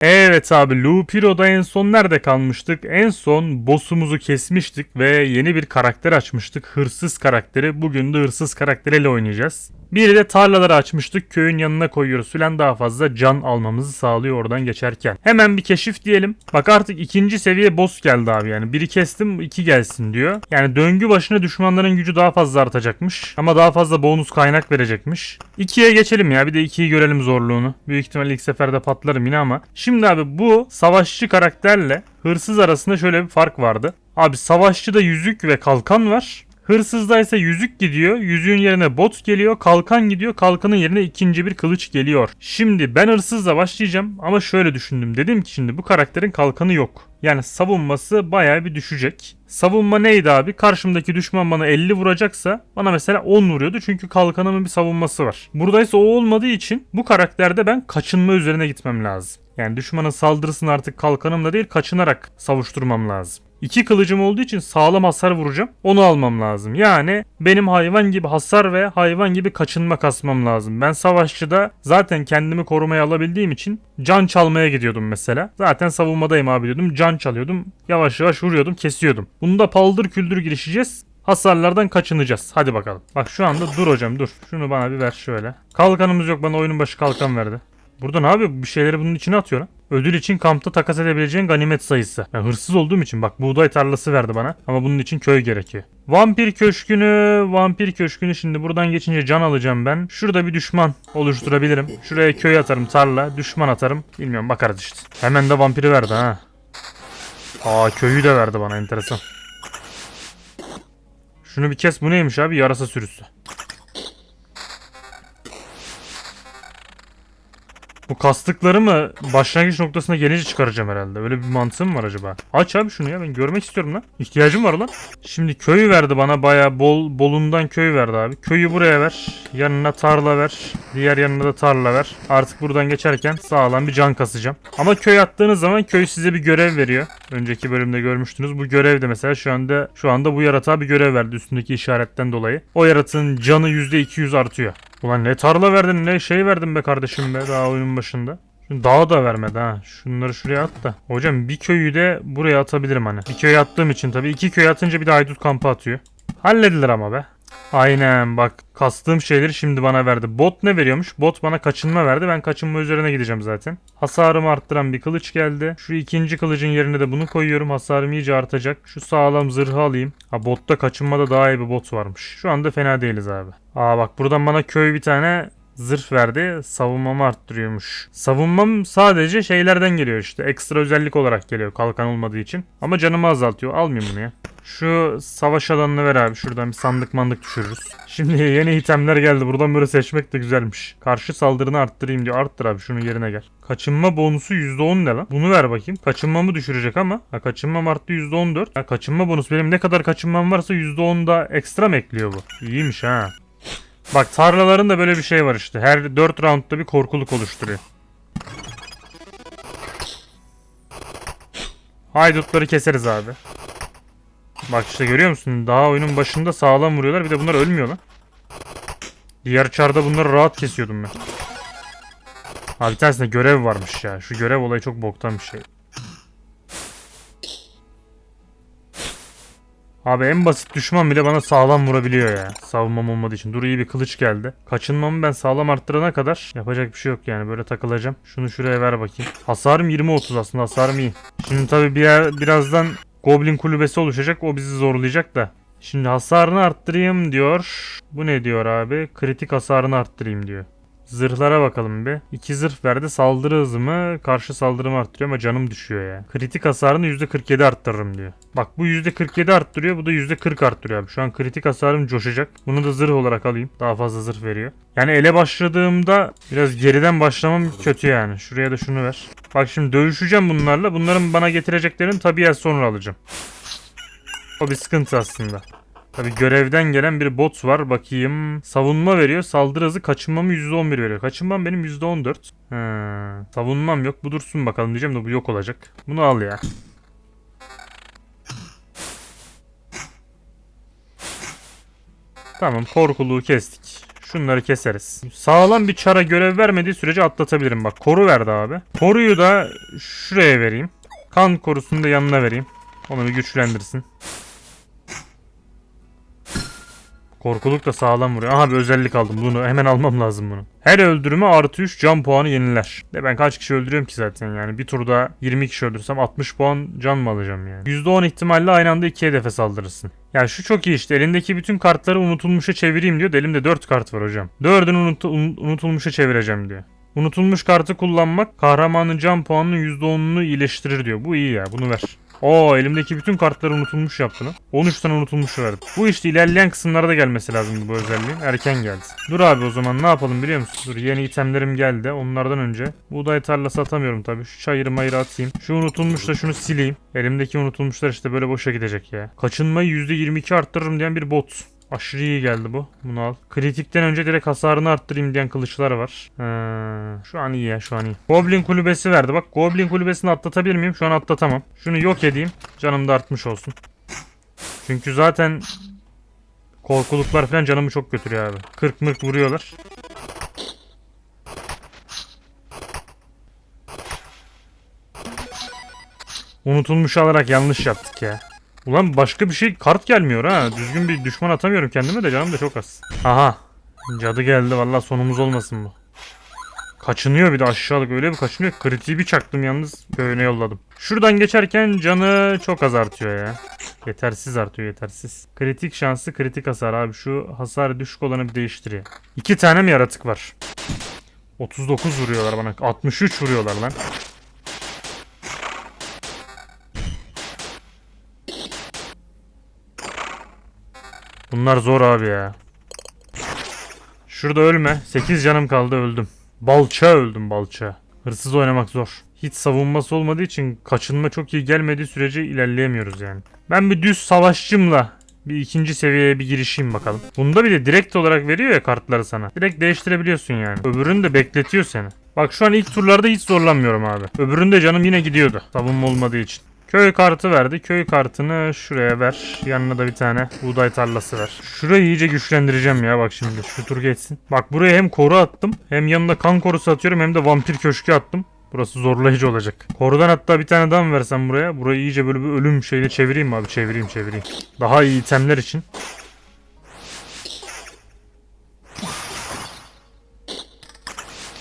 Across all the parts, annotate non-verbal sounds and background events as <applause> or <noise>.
Evet abi Lupiro'da en son nerede kalmıştık? En son boss'umuzu kesmiştik ve yeni bir karakter açmıştık. Hırsız karakteri. Bugün de hırsız karakteriyle oynayacağız. Bir de tarlaları açmıştık. Köyün yanına koyuyoruz filan daha fazla can almamızı sağlıyor oradan geçerken. Hemen bir keşif diyelim. Bak artık ikinci seviye boss geldi abi yani. Biri kestim iki gelsin diyor. Yani döngü başına düşmanların gücü daha fazla artacakmış. Ama daha fazla bonus kaynak verecekmiş. 2'ye geçelim ya bir de 2'yi görelim zorluğunu. Büyük ihtimalle ilk seferde patlarım yine ama. Şimdi abi bu savaşçı karakterle hırsız arasında şöyle bir fark vardı. Abi savaşçıda yüzük ve kalkan var. Hırsızda ise yüzük gidiyor. Yüzüğün yerine bot geliyor. Kalkan gidiyor. Kalkanın yerine ikinci bir kılıç geliyor. Şimdi ben hırsızla başlayacağım ama şöyle düşündüm. Dedim ki şimdi bu karakterin kalkanı yok. Yani savunması bayağı bir düşecek. Savunma neydi abi? Karşımdaki düşman bana 50 vuracaksa bana mesela 10 vuruyordu çünkü kalkanımın bir savunması var. Buradaysa o olmadığı için bu karakterde ben kaçınma üzerine gitmem lazım. Yani düşmanın saldırısını artık kalkanımla değil kaçınarak savuşturmam lazım. İki kılıcım olduğu için sağlam hasar vuracağım. Onu almam lazım. Yani benim hayvan gibi hasar ve hayvan gibi kaçınma kasmam lazım. Ben savaşçıda zaten kendimi korumaya alabildiğim için can çalmaya gidiyordum mesela. Zaten savunmadayım abi diyordum. Can çalıyordum. Yavaş yavaş vuruyordum, kesiyordum. Bunda paldır küldür girişeceğiz. Hasarlardan kaçınacağız. Hadi bakalım. Bak şu anda dur hocam dur. Şunu bana bir ver şöyle. Kalkanımız yok bana oyunun başı kalkan verdi. Burada ne yapıyor? Bir şeyleri bunun içine atıyor lan. Ödül için kampta takas edebileceğin ganimet sayısı. Ben hırsız olduğum için bak buğday tarlası verdi bana. Ama bunun için köy gerekiyor. Vampir köşkünü, vampir köşkünü şimdi buradan geçince can alacağım ben. Şurada bir düşman oluşturabilirim. Şuraya köy atarım tarla, düşman atarım. Bilmiyorum bakarız işte. Hemen de vampiri verdi ha. Aa köyü de verdi bana enteresan. Şunu bir kes bu neymiş abi yarasa sürüsü. Bu kastıkları mı başlangıç noktasına gelince çıkaracağım herhalde. Öyle bir mantığım mı var acaba? Aç abi şunu ya ben görmek istiyorum lan. İhtiyacım var lan. Şimdi köyü verdi bana baya bol bolundan köy verdi abi. Köyü buraya ver. Yanına tarla ver. Diğer yanına da tarla ver. Artık buradan geçerken sağlam bir can kasacağım. Ama köy attığınız zaman köy size bir görev veriyor. Önceki bölümde görmüştünüz. Bu görev de mesela şu anda şu anda bu yaratığa bir görev verdi üstündeki işaretten dolayı. O yaratığın canı %200 artıyor. Ulan ne tarla verdin ne şey verdin be kardeşim be daha oyunun başında. Şu dağı da vermedi ha. Şunları şuraya at da. Hocam bir köyü de buraya atabilirim hani. Bir köye attığım için tabii. iki köy atınca bir de haydut kampı atıyor. Halledilir ama be. Aynen bak kastığım şeyleri şimdi bana verdi. Bot ne veriyormuş? Bot bana kaçınma verdi. Ben kaçınma üzerine gideceğim zaten. Hasarımı arttıran bir kılıç geldi. Şu ikinci kılıcın yerine de bunu koyuyorum. Hasarım iyice artacak. Şu sağlam zırhı alayım. Ha botta kaçınmada daha iyi bir bot varmış. Şu anda fena değiliz abi. Aa bak buradan bana köy bir tane zırh verdi. Savunmamı arttırıyormuş. Savunmam sadece şeylerden geliyor işte. Ekstra özellik olarak geliyor kalkan olmadığı için. Ama canımı azaltıyor. Almayayım bunu ya. Şu savaş alanını ver abi. Şuradan bir sandık mandık düşürürüz. Şimdi yeni itemler geldi. Buradan böyle seçmek de güzelmiş. Karşı saldırını arttırayım diyor. Arttır abi şunun yerine gel. Kaçınma bonusu %10 ne lan? Bunu ver bakayım. Kaçınmamı düşürecek ama. Ha, kaçınmam arttı %14. Ha, kaçınma bonus benim ne kadar kaçınmam varsa %10 da ekstra mı ekliyor bu? İyiymiş ha. Bak tarlaların da böyle bir şey var işte. Her 4 roundda bir korkuluk oluşturuyor. Haydutları keseriz abi. Bak işte görüyor musun? Daha oyunun başında sağlam vuruyorlar. Bir de bunlar ölmüyor lan. Diğer çarda bunları rahat kesiyordum ben. Abi bir tanesinde görev varmış ya. Şu görev olayı çok boktan bir şey. Abi en basit düşman bile bana sağlam vurabiliyor ya. Savunmam olmadığı için. Dur iyi bir kılıç geldi. Kaçınmamı ben sağlam arttırana kadar yapacak bir şey yok yani. Böyle takılacağım. Şunu şuraya ver bakayım. Hasarım 20-30 aslında. Hasarım iyi. Şimdi tabii bir yer, birazdan Goblin kulübesi oluşacak. O bizi zorlayacak da. Şimdi hasarını arttırayım diyor. Bu ne diyor abi? Kritik hasarını arttırayım diyor. Zırhlara bakalım bir. İki zırh verdi. Saldırı hızımı karşı saldırımı arttırıyor ama canım düşüyor ya. Kritik hasarını %47 arttırırım diyor. Bak bu %47 arttırıyor. Bu da %40 arttırıyor. Şu an kritik hasarım coşacak. Bunu da zırh olarak alayım. Daha fazla zırh veriyor. Yani ele başladığımda biraz geriden başlamam kötü yani. Şuraya da şunu ver. Bak şimdi dövüşeceğim bunlarla. Bunların bana getireceklerini tabii sonra alacağım. O bir sıkıntı aslında. Tabi görevden gelen bir bot var. Bakayım. Savunma veriyor. Saldırı hızı kaçınmamı %11 veriyor. Kaçınmam benim %14. Ha, savunmam yok. Bu dursun bakalım diyeceğim de bu yok olacak. Bunu al ya. Tamam korkuluğu kestik. Şunları keseriz. Sağlam bir çara görev vermediği sürece atlatabilirim. Bak koru verdi abi. Koruyu da şuraya vereyim. Kan korusunu da yanına vereyim. Onu bir güçlendirsin. Korkuluk da sağlam vuruyor. Aha bir özellik aldım. Bunu hemen almam lazım bunu. Her öldürüme artı 3 can puanı yeniler. De ben kaç kişi öldürüyorum ki zaten yani. Bir turda 20 kişi öldürsem 60 puan can mı alacağım yani? %10 ihtimalle aynı anda 2 hedefe saldırırsın. Yani şu çok iyi işte. Elindeki bütün kartları unutulmuşa çevireyim diyor. Elimde 4 kart var hocam. 4'ünü unut- un- unutulmuşa çevireceğim diyor. Unutulmuş kartı kullanmak kahramanın can puanının %10'unu iyileştirir diyor. Bu iyi ya. Bunu ver. Oo elimdeki bütün kartları unutulmuş yaptı lan. 13 tane unutulmuş verdim. Bu işte ilerleyen kısımlarda gelmesi lazım bu özelliğin. Erken geldi. Dur abi o zaman ne yapalım biliyor musun? Dur yeni itemlerim geldi. Onlardan önce buğday tarlası atamıyorum tabii. Şu çayırı mayırı atayım. Şu unutulmuş da şunu sileyim. Elimdeki unutulmuşlar işte böyle boşa gidecek ya. Kaçınmayı %22 arttırırım diyen bir bot. Aşırı iyi geldi bu. Bunu al. Kritikten önce direkt hasarını arttırayım diyen kılıçlar var. Ha, şu an iyi ya şu an iyi. Goblin kulübesi verdi. Bak Goblin kulübesini atlatabilir miyim? Şu an atlatamam. Şunu yok edeyim. Canım da artmış olsun. Çünkü zaten korkuluklar falan canımı çok götürüyor abi. 40 mırk vuruyorlar. Unutulmuş alarak yanlış yaptık ya. Ulan başka bir şey kart gelmiyor ha. Düzgün bir düşman atamıyorum kendime de canım da çok az. Aha. Cadı geldi vallahi sonumuz olmasın bu. Kaçınıyor bir de aşağılık öyle bir kaçınıyor. Kritiği bir çaktım yalnız köyüne yolladım. Şuradan geçerken canı çok az artıyor ya. Yetersiz artıyor yetersiz. Kritik şansı kritik hasar abi şu hasar düşük olanı bir değiştir ya. İki tane mi yaratık var? 39 vuruyorlar bana. 63 vuruyorlar lan. Bunlar zor abi ya. Şurada ölme. 8 canım kaldı öldüm. Balça öldüm balça. Hırsız oynamak zor. Hiç savunması olmadığı için kaçınma çok iyi gelmediği sürece ilerleyemiyoruz yani. Ben bir düz savaşçımla bir ikinci seviyeye bir girişeyim bakalım. Bunda bir de direkt olarak veriyor ya kartları sana. Direkt değiştirebiliyorsun yani. Öbürünü de bekletiyor seni. Bak şu an ilk turlarda hiç zorlanmıyorum abi. Öbüründe canım yine gidiyordu. Savunma olmadığı için. Köy kartı verdi. Köy kartını şuraya ver. Yanına da bir tane buğday tarlası ver. Şurayı iyice güçlendireceğim ya bak şimdi. Şu tur geçsin. Bak buraya hem koru attım. Hem yanına kan korusu atıyorum hem de vampir köşkü attım. Burası zorlayıcı olacak. Korudan hatta bir tane daha mı versem buraya? Burayı iyice böyle bir ölüm şeyle çevireyim mi abi? Çevireyim çevireyim. Daha iyi itemler için.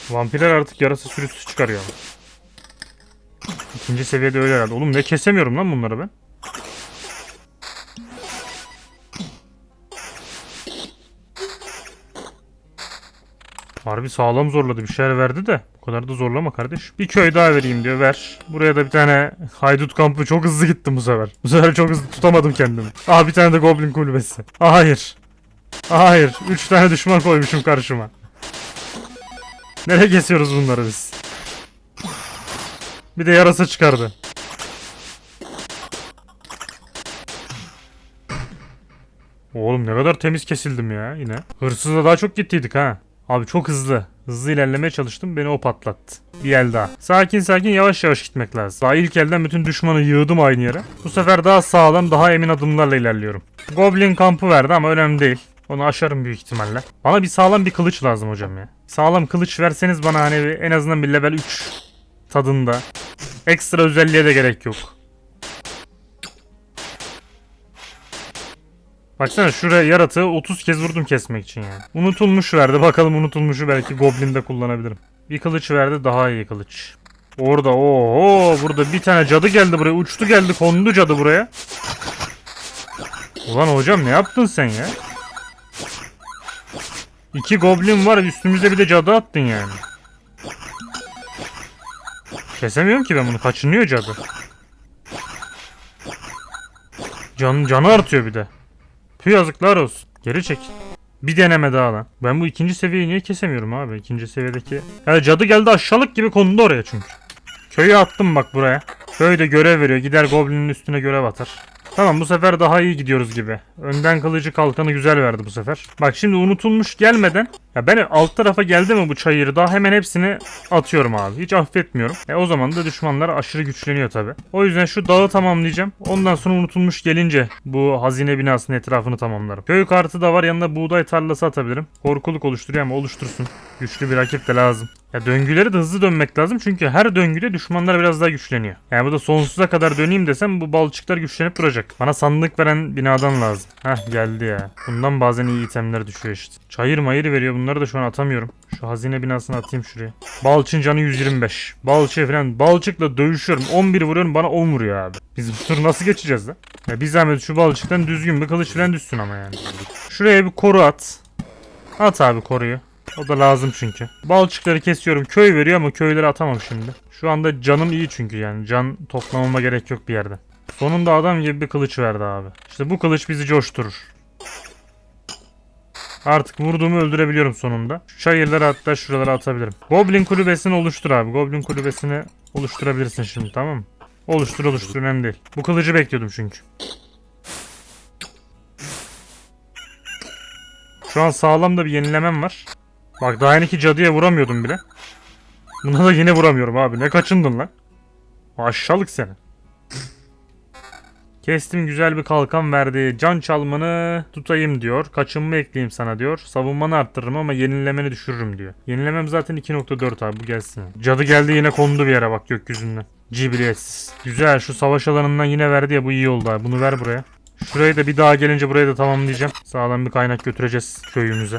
Vampirler artık yarasa sürüsü çıkarıyor. İkinci seviyede öyle herhalde. Oğlum ne kesemiyorum lan bunları ben. Harbi sağlam zorladı. Bir şeyler verdi de. Bu kadar da zorlama kardeş. Bir köy daha vereyim diyor. Ver. Buraya da bir tane haydut kampı. Çok hızlı gittim bu sefer. Bu sefer çok hızlı tutamadım kendimi. Aa bir tane de goblin kulübesi. Aa, hayır. Aa, hayır. Üç tane düşman koymuşum karşıma. Nereye kesiyoruz bunları biz? Bir de yarasa çıkardı. Oğlum ne kadar temiz kesildim ya yine. Hırsızla daha çok gittiydik ha. Abi çok hızlı. Hızlı ilerlemeye çalıştım beni o patlattı. Bir el daha. Sakin sakin yavaş yavaş gitmek lazım. Daha ilk elden bütün düşmanı yığdım aynı yere. Bu sefer daha sağlam daha emin adımlarla ilerliyorum. Goblin kampı verdi ama önemli değil. Onu aşarım büyük ihtimalle. Bana bir sağlam bir kılıç lazım hocam ya. Sağlam kılıç verseniz bana hani en azından bir level 3 tadında. Ekstra özelliğe de gerek yok. Baksana şuraya yaratığı 30 kez vurdum kesmek için yani. Unutulmuş verdi. Bakalım unutulmuşu belki Goblin'de kullanabilirim. Bir kılıç verdi daha iyi kılıç. Orada ooo burada bir tane cadı geldi buraya. Uçtu geldi kondu cadı buraya. Ulan hocam ne yaptın sen ya? İki goblin var üstümüzde bir de cadı attın yani. Kesemiyorum ki ben bunu. Kaçınıyor cadı. Can, canı artıyor bir de. Tüh yazıklar olsun. Geri çek. Bir deneme daha lan. Ben bu ikinci seviyeyi niye kesemiyorum abi? İkinci seviyedeki... Ya cadı geldi aşağılık gibi kondu oraya çünkü. Köyü attım bak buraya. Köyde görev veriyor. Gider goblinin üstüne görev atar. Tamam bu sefer daha iyi gidiyoruz gibi. Önden kılıcı kalkanı güzel verdi bu sefer. Bak şimdi unutulmuş gelmeden ya ben alt tarafa geldi mi bu çayırı daha hemen hepsini atıyorum abi. Hiç affetmiyorum. E o zaman da düşmanlar aşırı güçleniyor tabi. O yüzden şu dağı tamamlayacağım. Ondan sonra unutulmuş gelince bu hazine binasının etrafını tamamlarım. Köy kartı da var yanında buğday tarlası atabilirim. Korkuluk oluşturuyor ama oluştursun. Güçlü bir rakip de lazım. Ya döngüleri de hızlı dönmek lazım çünkü her döngüde düşmanlar biraz daha güçleniyor. Yani bu da sonsuza kadar döneyim desem bu balçıklar güçlenip duracak. Bana sandık veren binadan lazım. Heh geldi ya. Bundan bazen iyi itemler düşüyor işte. Çayır mayır veriyor bunları da şu an atamıyorum. Şu hazine binasını atayım şuraya. Balçın canı 125. Balçıya falan balçıkla dövüşüyorum. 11 vuruyorum bana 10 vuruyor abi. Biz bu tur nasıl geçeceğiz lan? Ya bir zahmet şu balçıktan düzgün bir kılıç falan düşsün ama yani. Şuraya bir koru at. At abi koruyu. O da lazım çünkü. Balçıkları kesiyorum. Köy veriyor ama köyleri atamam şimdi. Şu anda canım iyi çünkü yani. Can toplamama gerek yok bir yerde. Sonunda adam gibi bir kılıç verdi abi. İşte bu kılıç bizi coşturur. Artık vurduğumu öldürebiliyorum sonunda. Çayırları hatta şuralara atabilirim. Goblin kulübesini oluştur abi. Goblin kulübesini oluşturabilirsin şimdi tamam mı? Oluştur oluştur önemli değil. Bu kılıcı bekliyordum çünkü. Şu an sağlam da bir yenilemem var. Bak daha yeni cadıya vuramıyordum bile. Buna da yine vuramıyorum abi. Ne kaçındın lan? Aşağılık seni. Kestim güzel bir kalkan verdi. Can çalmanı tutayım diyor. Kaçınma ekleyeyim sana diyor. Savunmanı arttırırım ama yenilemeni düşürürüm diyor. Yenilemem zaten 2.4 abi bu gelsin. Cadı geldi yine kondu bir yere bak gökyüzünden. Cibriyetsiz. Güzel şu savaş alanından yine verdi ya bu iyi oldu abi. Bunu ver buraya. Şurayı da bir daha gelince burayı da tamamlayacağım. Sağlam bir kaynak götüreceğiz köyümüze.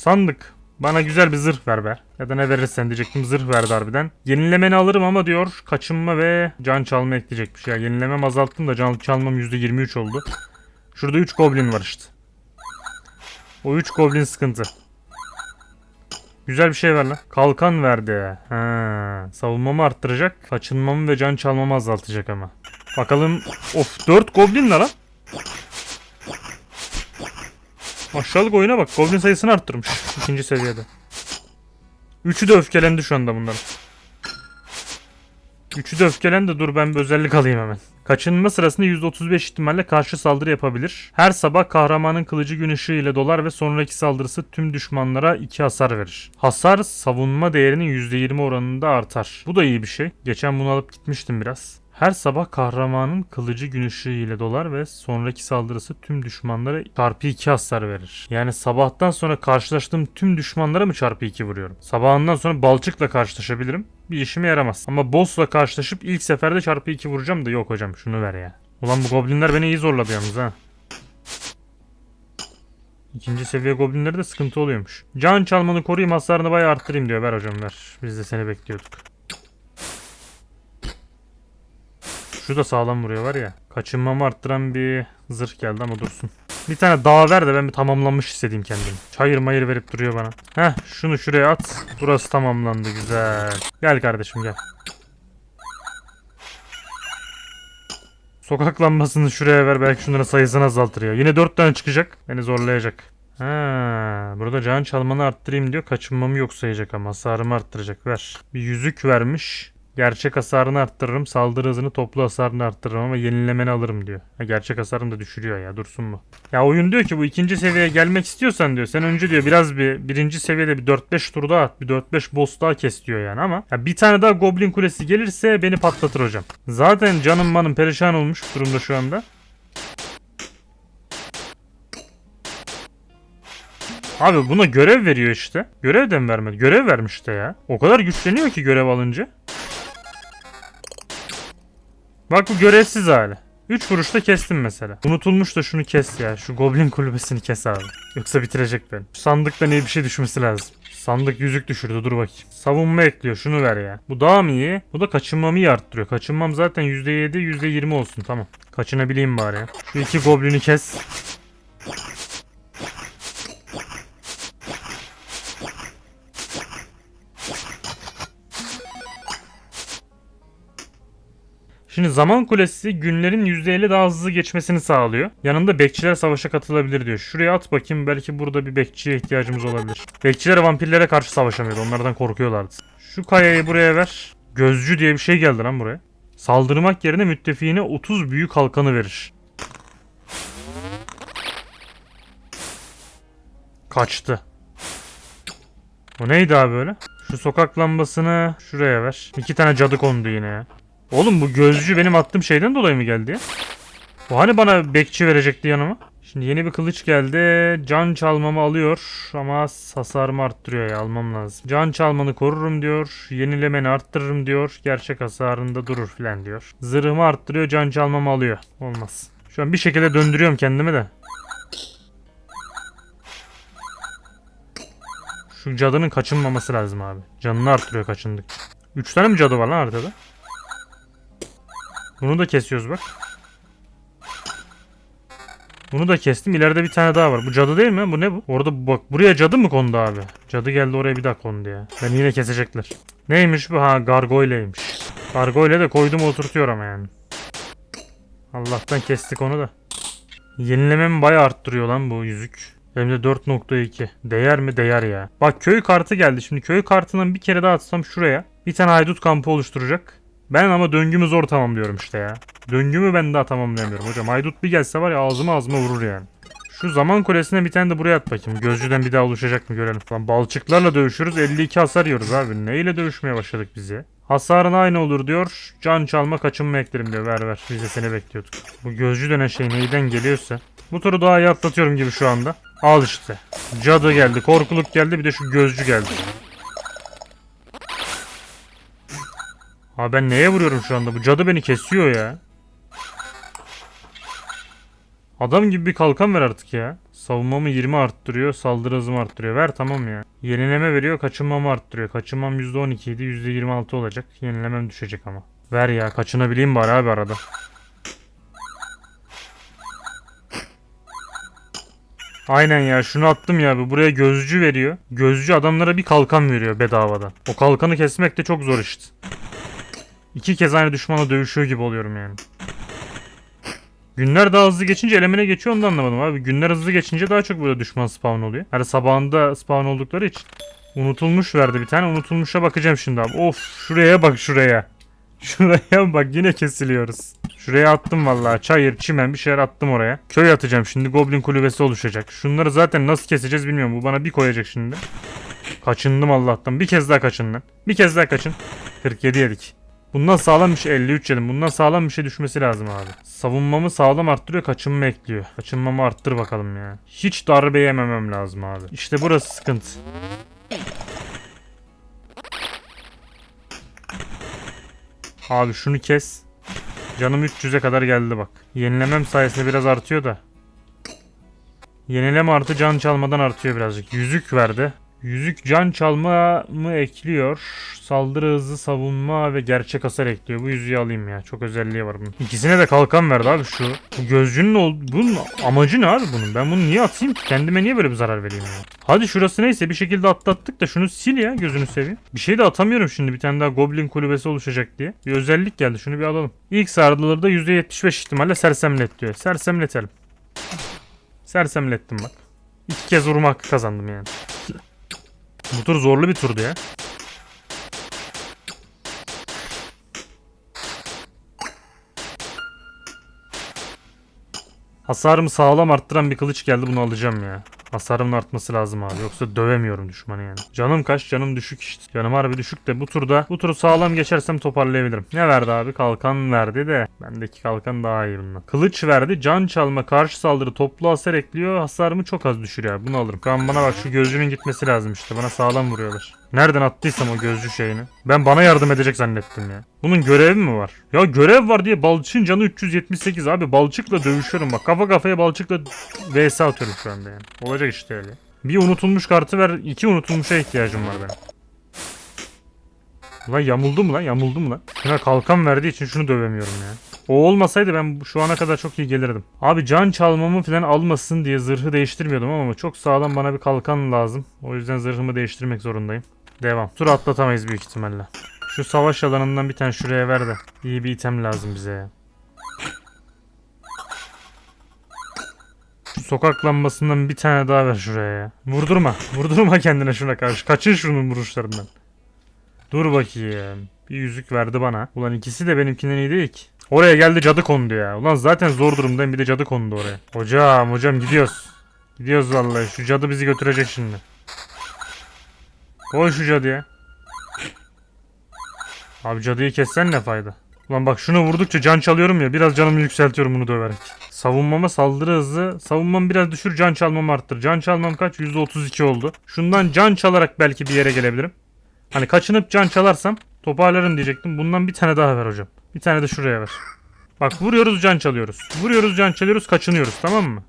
Sandık. Bana güzel bir zırh ver be. Ya da ne verirsen diyecektim zırh verdi harbiden. Yenilemeni alırım ama diyor kaçınma ve can çalma ekleyecekmiş. Ya yenilemem azalttım da can çalmam %23 oldu. Şurada 3 goblin var işte. O 3 goblin sıkıntı. Güzel bir şey ver lan. Kalkan verdi. Ha, savunmamı arttıracak. Kaçınmamı ve can çalmamı azaltacak ama. Bakalım. Of 4 goblin lan? Aşağılık oyuna bak. Goblin sayısını arttırmış. ikinci seviyede. Üçü de öfkelendi şu anda bunların. Üçü de öfkelendi. Dur ben bir özellik alayım hemen. Kaçınma sırasında %35 ihtimalle karşı saldırı yapabilir. Her sabah kahramanın kılıcı gün ışığı ile dolar ve sonraki saldırısı tüm düşmanlara 2 hasar verir. Hasar savunma değerinin %20 oranında artar. Bu da iyi bir şey. Geçen bunu alıp gitmiştim biraz. Her sabah kahramanın kılıcı gün ışığı ile dolar ve sonraki saldırısı tüm düşmanlara çarpı 2 hasar verir. Yani sabahtan sonra karşılaştığım tüm düşmanlara mı çarpı 2 vuruyorum? Sabahından sonra balçıkla karşılaşabilirim. Bir işime yaramaz. Ama boss'la karşılaşıp ilk seferde çarpı 2 vuracağım da yok hocam şunu ver ya. Ulan bu goblinler beni iyi zorladı yalnız ha. İkinci seviye goblinlerde de sıkıntı oluyormuş. Can çalmanı koruyayım hasarını bayağı arttırayım diyor. Ver hocam ver. Biz de seni bekliyorduk. Şu da sağlam vuruyor var ya. Kaçınmamı arttıran bir zırh geldi ama dursun. Bir tane dağ ver de ben bir tamamlanmış hissedeyim kendimi. Çayır mayır verip duruyor bana. Heh şunu şuraya at. Burası tamamlandı güzel. Gel kardeşim gel. Sokak lambasını şuraya ver belki şunların sayısını azaltır ya. Yine 4 tane çıkacak. Beni zorlayacak. Ha, burada can çalmanı arttırayım diyor. Kaçınmamı yok sayacak ama hasarımı arttıracak. Ver. Bir yüzük vermiş. Gerçek hasarını arttırırım. Saldırı hızını toplu hasarını arttırırım ama yenilemeni alırım diyor. Ha, gerçek hasarını da düşürüyor ya dursun bu. Ya oyun diyor ki bu ikinci seviyeye gelmek istiyorsan diyor. Sen önce diyor biraz bir birinci seviyede bir 4-5 tur daha at. Bir 4-5 boss daha kes diyor yani ama. Ya bir tane daha Goblin Kulesi gelirse beni patlatır hocam. Zaten canım manım perişan olmuş durumda şu anda. Abi buna görev veriyor işte. Görev de mi vermedi? Görev vermiş de ya. O kadar güçleniyor ki görev alınca. Bak bu görevsiz hali. 3 vuruşta kestim mesela. Unutulmuş da şunu kes ya. Şu goblin kulübesini kes abi. Yoksa bitirecek beni. Şu sandıktan iyi bir şey düşmesi lazım. Sandık yüzük düşürdü dur bakayım. Savunma ekliyor şunu ver ya. Bu daha mı iyi? Bu da kaçınmamı iyi arttırıyor. Kaçınmam zaten %7 %20 olsun tamam. Kaçınabileyim bari ya. Şu iki goblini kes. Şimdi zaman kulesi günlerin %50 daha hızlı geçmesini sağlıyor. Yanında bekçiler savaşa katılabilir diyor. Şuraya at bakayım belki burada bir bekçiye ihtiyacımız olabilir. Bekçiler vampirlere karşı savaşamıyordu. Onlardan korkuyorlardı. Şu kayayı buraya ver. Gözcü diye bir şey geldi lan buraya. Saldırmak yerine müttefiğine 30 büyük halkanı verir. Kaçtı. O neydi abi böyle? Şu sokak lambasını şuraya ver. İki tane cadı kondu yine ya. Oğlum bu gözcü benim attığım şeyden dolayı mı geldi? Bu hani bana bekçi verecekti yanıma? Şimdi yeni bir kılıç geldi. Can çalmamı alıyor ama hasarımı arttırıyor ya almam lazım. Can çalmanı korurum diyor. Yenilemeni arttırırım diyor. Gerçek hasarında durur filan diyor. Zırhımı arttırıyor can çalmamı alıyor. Olmaz. Şu an bir şekilde döndürüyorum kendimi de. Şu cadının kaçınmaması lazım abi. Canını arttırıyor kaçındık. 3 tane mi cadı var lan haritada? Bunu da kesiyoruz bak. Bunu da kestim. İleride bir tane daha var. Bu cadı değil mi? Bu ne bu? Orada bak buraya cadı mı kondu abi? Cadı geldi oraya bir daha kondu ya. Ben yine kesecekler. Neymiş bu? Ha gargoyleymiş. Gargoyle de koydum oturtuyor ama yani. Allah'tan kestik onu da. Yenilememi bayağı arttırıyor lan bu yüzük. Hem de 4.2. Değer mi? Değer ya. Bak köy kartı geldi. Şimdi köy kartından bir kere daha atsam şuraya. Bir tane haydut kampı oluşturacak. Ben ama döngümü zor tamamlıyorum işte ya. Döngümü ben daha tamamlayamıyorum hocam. Haydut bir gelse var ya ağzıma ağzıma vurur yani. Şu zaman kulesine bir tane de buraya at bakayım. Gözcüden bir daha oluşacak mı görelim. Lan balçıklarla dövüşürüz 52 hasar yiyoruz abi. Neyle dövüşmeye başladık biz ya? Hasarın aynı olur diyor. Can çalma kaçınma eklerim diyor. Ver ver. Biz de seni bekliyorduk. Bu gözcü denen şey neyden geliyorsa. Bu turu daha iyi atlatıyorum gibi şu anda. Al işte. Cadı geldi. Korkuluk geldi. Bir de şu gözcü geldi. Abi ben neye vuruyorum şu anda? Bu cadı beni kesiyor ya. Adam gibi bir kalkan ver artık ya. Savunmamı 20 arttırıyor, saldırı hızımı arttırıyor. Ver tamam ya. Yenileme veriyor, kaçınmamı arttırıyor. Kaçınmam %12 idi, %26 olacak. Yenilemem düşecek ama. Ver ya, kaçınabileyim bari abi arada. Aynen ya şunu attım ya abi. Buraya gözcü veriyor. Gözcü adamlara bir kalkan veriyor bedavadan. O kalkanı kesmek de çok zor işte. İki kez aynı düşmanla dövüşüyor gibi oluyorum yani. Günler daha hızlı geçince elemine geçiyor onu da anlamadım abi. Günler hızlı geçince daha çok böyle düşman spawn oluyor. Hani sabahında spawn oldukları için. Unutulmuş verdi bir tane. Unutulmuşa bakacağım şimdi abi. Of şuraya bak şuraya. <laughs> Şuraya bak yine kesiliyoruz. Şuraya attım vallahi çayır, çimen bir şeyler attım oraya. Köy atacağım şimdi goblin kulübesi oluşacak. Şunları zaten nasıl keseceğiz bilmiyorum. Bu bana bir koyacak şimdi. Kaçındım Allah'tan. Bir kez daha kaçın lan. Bir kez daha kaçın. 47 yedik. Bundan sağlam bir şey 53 yedim. Bundan sağlam bir şey düşmesi lazım abi. Savunmamı sağlam arttırıyor, kaçınma ekliyor. Kaçınmamı arttır bakalım ya. Hiç darbe yememem lazım abi. İşte burası sıkıntı. Abi şunu kes. Canım 300'e kadar geldi bak. Yenilemem sayesinde biraz artıyor da. Yenileme artı can çalmadan artıyor birazcık. Yüzük verdi. Yüzük can çalma mı ekliyor? Saldırı hızı, savunma ve gerçek hasar ekliyor. Bu yüzüğü alayım ya. Çok özelliği var bunun. İkisine de kalkan verdi abi şu. Bu gözcünün ol bunun amacı ne abi bunun? Ben bunu niye atayım ki? Kendime niye böyle bir zarar vereyim ya? Hadi şurası neyse bir şekilde atlattık da şunu sil ya gözünü seveyim. Bir şey de atamıyorum şimdi bir tane daha goblin kulübesi oluşacak diye. Bir özellik geldi şunu bir alalım. İlk sardırlarda %75 ihtimalle sersemlet diyor. Sersemletelim. Sersemlettim bak. İki kez vurma hakkı kazandım yani. Bu tur zorlu bir turdu ya. Hasarımı sağlam arttıran bir kılıç geldi bunu alacağım ya. Hasarımın artması lazım abi yoksa dövemiyorum düşmanı yani. Canım kaç canım düşük işte. Canım harbi düşük de bu turda bu turu sağlam geçersem toparlayabilirim. Ne verdi abi kalkan verdi de bendeki kalkan daha iyi bundan. Kılıç verdi can çalma karşı saldırı toplu hasar ekliyor hasarımı çok az düşürüyor bunu alırım. Kan bana bak şu gözcünün gitmesi lazım işte bana sağlam vuruyorlar. Nereden attıysam o gözcü şeyini. Ben bana yardım edecek zannettim ya. Bunun görevi mi var? Ya görev var diye balçığın canı 378 abi. Balçıkla dövüşüyorum bak. Kafa kafaya balçıkla vs atıyorum şu anda yani. Olacak işte öyle. Bir unutulmuş kartı ver. iki unutulmuşa ihtiyacım var benim. Ulan yamuldu mu lan? Yamuldu mu lan? Şuna kalkan verdiği için şunu dövemiyorum ya. O olmasaydı ben şu ana kadar çok iyi gelirdim. Abi can çalmamı falan almasın diye zırhı değiştirmiyordum ama çok sağlam bana bir kalkan lazım. O yüzden zırhımı değiştirmek zorundayım. Devam. Tur atlatamayız büyük ihtimalle. Şu savaş alanından bir tane şuraya ver de. İyi bir item lazım bize ya. Şu sokak lambasından bir tane daha ver şuraya ya. Vurdurma. Vurdurma kendine şuna karşı. Kaçın şunun vuruşlarından. Dur bakayım. Bir yüzük verdi bana. Ulan ikisi de benimkinden iyi değil ki. Oraya geldi cadı kondu ya. Ulan zaten zor durumdayım bir de cadı kondu oraya. Hocam hocam gidiyoruz. Gidiyoruz vallahi. Şu cadı bizi götürecek şimdi. Koy şu cadıya. Abi cadıyı kessen ne fayda? Ulan bak şunu vurdukça can çalıyorum ya biraz canımı yükseltiyorum bunu döverek. Savunmama saldırı hızı. Savunmamı biraz düşür can çalmamı arttır. Can çalmam kaç? %32 oldu. Şundan can çalarak belki bir yere gelebilirim. Hani kaçınıp can çalarsam toparlarım diyecektim. Bundan bir tane daha ver hocam. Bir tane de şuraya ver. Bak vuruyoruz can çalıyoruz. Vuruyoruz can çalıyoruz kaçınıyoruz tamam mı?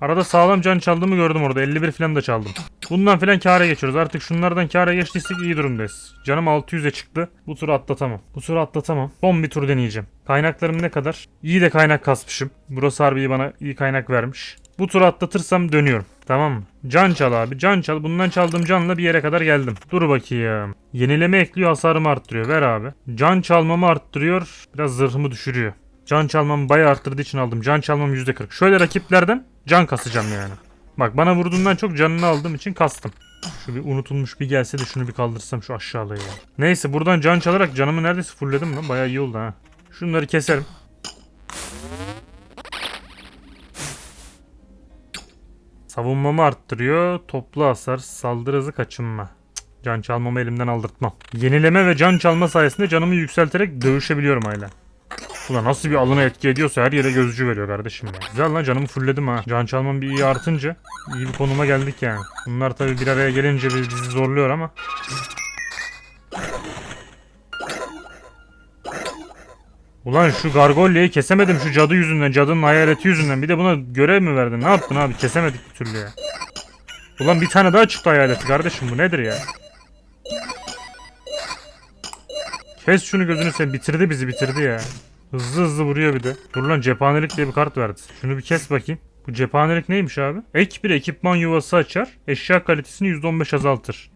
Arada sağlam can çaldığımı gördüm orada. 51 falan da çaldım. Bundan falan kâra geçiyoruz. Artık şunlardan kâra geçtiysek iyi durumdayız. Canım 600'e çıktı. Bu turu atlatamam. Bu turu atlatamam. Son bir tur deneyeceğim. Kaynaklarım ne kadar? İyi de kaynak kasmışım. Burası harbi bana iyi kaynak vermiş. Bu turu atlatırsam dönüyorum. Tamam mı? Can çal abi. Can çal. Bundan çaldığım canla bir yere kadar geldim. Dur bakayım. Yenileme ekliyor hasarımı arttırıyor. Ver abi. Can çalmamı arttırıyor. Biraz zırhımı düşürüyor. Can çalmamı bayağı arttırdığı için aldım. Can çalmam %40. Şöyle rakiplerden can kasacağım yani. Bak bana vurduğundan çok canını aldığım için kastım. Şu bir unutulmuş bir gelse de şunu bir kaldırsam şu aşağıya ya. Neyse buradan can çalarak canımı neredeyse fullledim lan. Bayağı iyi oldu ha. Şunları keserim. Savunmamı arttırıyor. Toplu hasar, saldırı hızı, kaçınma. Can çalmamı elimden aldırtmam. Yenileme ve can çalma sayesinde canımı yükselterek dövüşebiliyorum hala. Ulan nasıl bir alına etki ediyorsa her yere gözcü veriyor kardeşim ya. Güzel lan canımı fullledim ha. Can çalmam bir iyi artınca iyi bir konuma geldik yani. Bunlar tabi bir araya gelince bizi zorluyor ama. Ulan şu gargolyayı kesemedim şu cadı yüzünden, cadının hayaleti yüzünden. Bir de buna görev mi verdin? Ne yaptın abi? Kesemedik bir türlü ya. Ulan bir tane daha çıktı hayaleti kardeşim bu nedir ya? Kes şunu gözünü sen bitirdi bizi bitirdi ya. Hızlı hızlı vuruyor bir de. Dur lan cephanelik diye bir kart verdi. Şunu bir kes bakayım. Bu cephanelik neymiş abi? Ek bir ekipman yuvası açar. Eşya kalitesini %15 azaltır.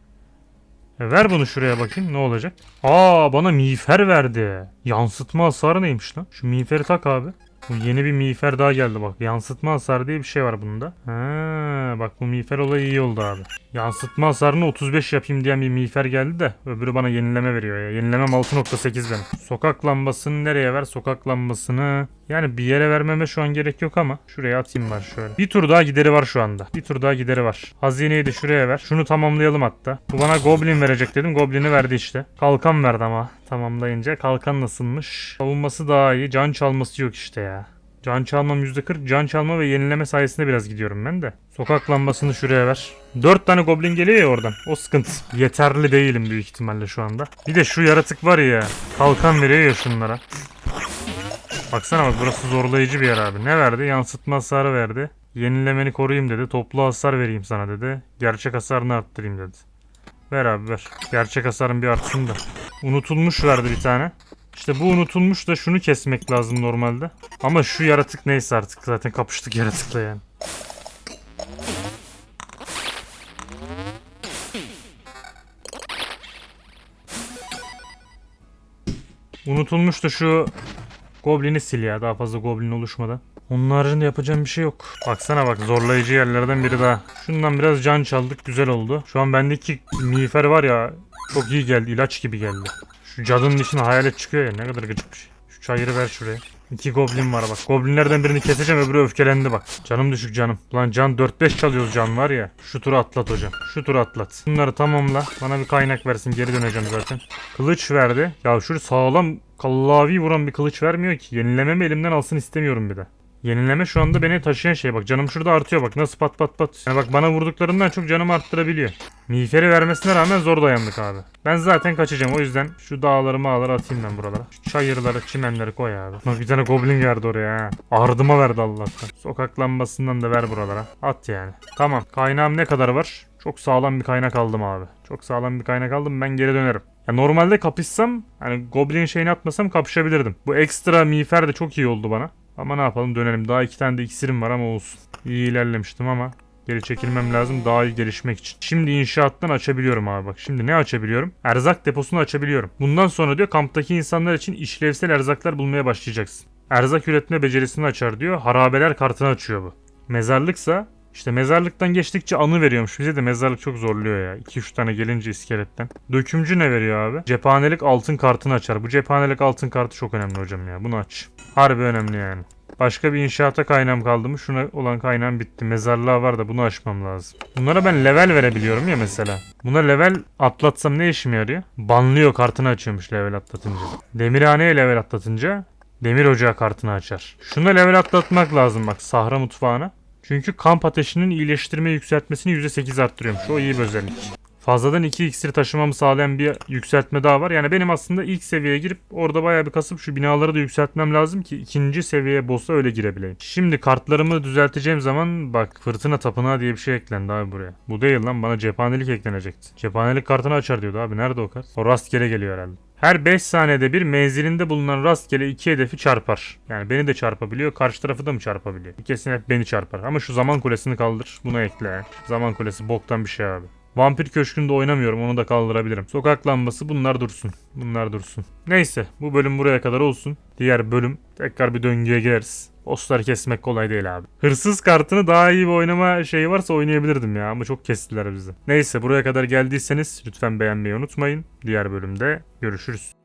E ver bunu şuraya bakayım ne olacak? Aa bana miğfer verdi. Yansıtma hasarı neymiş lan? Şu miğferi tak abi. Bu yeni bir miğfer daha geldi bak. Yansıtma hasarı diye bir şey var bunda. Ha, bak bu miğfer olayı iyi oldu abi. Yansıtma hasarını 35 yapayım diyen bir miğfer geldi de öbürü bana yenileme veriyor ya. Yenilemem 6.8 benim. Sokak lambasını nereye ver? Sokak lambasını yani bir yere vermeme şu an gerek yok ama şuraya atayım var şöyle. Bir tur daha gideri var şu anda. Bir tur daha gideri var. Hazineyi de şuraya ver. Şunu tamamlayalım hatta. Bu bana goblin verecek dedim. Goblin'i verdi işte. Kalkan verdi ama tamamlayınca. Kalkan nasılmış? Savunması daha iyi. Can çalması yok işte ya. Can çalmam %40. Can çalma ve yenileme sayesinde biraz gidiyorum ben de. Sokak lambasını şuraya ver. 4 tane goblin geliyor ya oradan. O sıkıntı. Yeterli değilim büyük ihtimalle şu anda. Bir de şu yaratık var ya. Kalkan veriyor ya şunlara. Baksana bak burası zorlayıcı bir yer abi. Ne verdi? Yansıtma hasarı verdi. Yenilemeni koruyayım dedi. Toplu hasar vereyim sana dedi. Gerçek hasarını arttırayım dedi. Ver abi ver. Gerçek hasarın bir artsın da. Unutulmuş verdi bir tane. İşte bu unutulmuş da şunu kesmek lazım normalde. Ama şu yaratık neyse artık zaten kapıştık yaratıkla yani. Unutulmuş da şu goblini sil ya daha fazla goblin oluşmadan. Onun haricinde yapacağım bir şey yok. Baksana bak zorlayıcı yerlerden biri daha. Şundan biraz can çaldık güzel oldu. Şu an bendeki miğfer var ya çok iyi geldi ilaç gibi geldi. Şu cadının içine hayalet çıkıyor ya ne kadar gıcık bir şey. Şu çayırı ver şuraya. İki goblin var bak. Goblinlerden birini keseceğim öbürü öfkelendi bak. Canım düşük canım. Lan can 4-5 çalıyoruz can var ya. Şu turu atlat hocam. Şu turu atlat. Bunları tamamla. Bana bir kaynak versin geri döneceğim zaten. Kılıç verdi. Ya şu sağlam kallavi vuran bir kılıç vermiyor ki. Yenilememi elimden alsın istemiyorum bir de. Yenileme şu anda beni taşıyan şey bak canım şurada artıyor bak nasıl pat pat pat. Yani bak bana vurduklarından çok canımı arttırabiliyor. Miğferi vermesine rağmen zor dayandık abi. Ben zaten kaçacağım o yüzden şu dağları mağları atayım ben buralara. Şu çayırları çimenleri koy abi. Bak bir tane goblin verdi oraya ha. Ardıma verdi Allah'tan. Sokak lambasından da ver buralara. At yani. Tamam kaynağım ne kadar var? Çok sağlam bir kaynak aldım abi. Çok sağlam bir kaynak aldım ben geri dönerim. Ya normalde kapışsam hani goblin şeyini atmasam kapışabilirdim. Bu ekstra miğfer de çok iyi oldu bana. Ama ne yapalım dönelim. Daha iki tane de iksirim var ama olsun. İyi ilerlemiştim ama geri çekilmem lazım daha iyi gelişmek için. Şimdi inşaattan açabiliyorum abi bak. Şimdi ne açabiliyorum? Erzak deposunu açabiliyorum. Bundan sonra diyor kamptaki insanlar için işlevsel erzaklar bulmaya başlayacaksın. Erzak üretme becerisini açar diyor. Harabeler kartını açıyor bu. Mezarlıksa İşte mezarlıktan geçtikçe anı veriyormuş. Bize de mezarlık çok zorluyor ya. 2-3 tane gelince iskeletten. Dökümcü ne veriyor abi? Cephanelik altın kartını açar. Bu cephanelik altın kartı çok önemli hocam ya. Bunu aç. Harbi önemli yani. Başka bir inşaata kaynağım kaldı mı? Şuna olan kaynağım bitti. Mezarlığa var da bunu açmam lazım. Bunlara ben level verebiliyorum ya mesela. Buna level atlatsam ne işime yarıyor? Banlıyor kartını açıyormuş level atlatınca. Demirhaneye level atlatınca demir ocağı kartını açar. Şuna level atlatmak lazım bak Sahra mutfağına. Çünkü kamp ateşinin iyileştirme yükseltmesini %8 arttırıyormuş. O iyi bir özellik. Fazladan 2 iksir taşımamı sağlayan bir yükseltme daha var. Yani benim aslında ilk seviyeye girip orada bayağı bir kasıp şu binaları da yükseltmem lazım ki ikinci seviyeye boss'a öyle girebileyim. Şimdi kartlarımı düzelteceğim zaman bak fırtına tapınağı diye bir şey eklendi abi buraya. Bu değil lan bana cephanelik eklenecekti. Cephanelik kartını açar diyordu abi. Nerede o kart? O rastgele geliyor herhalde. Her 5 saniyede bir menzilinde bulunan rastgele iki hedefi çarpar. Yani beni de çarpabiliyor, karşı tarafı da mı çarpabiliyor? Kesin hep beni çarpar. Ama şu zaman kulesini kaldır. Buna ekle. Zaman kulesi boktan bir şey abi. Vampir köşkünde oynamıyorum onu da kaldırabilirim. Sokak lambası bunlar dursun. Bunlar dursun. Neyse bu bölüm buraya kadar olsun. Diğer bölüm tekrar bir döngüye gireriz. Bosslar kesmek kolay değil abi. Hırsız kartını daha iyi bir oynama şeyi varsa oynayabilirdim ya ama çok kestiler bizi. Neyse buraya kadar geldiyseniz lütfen beğenmeyi unutmayın. Diğer bölümde görüşürüz.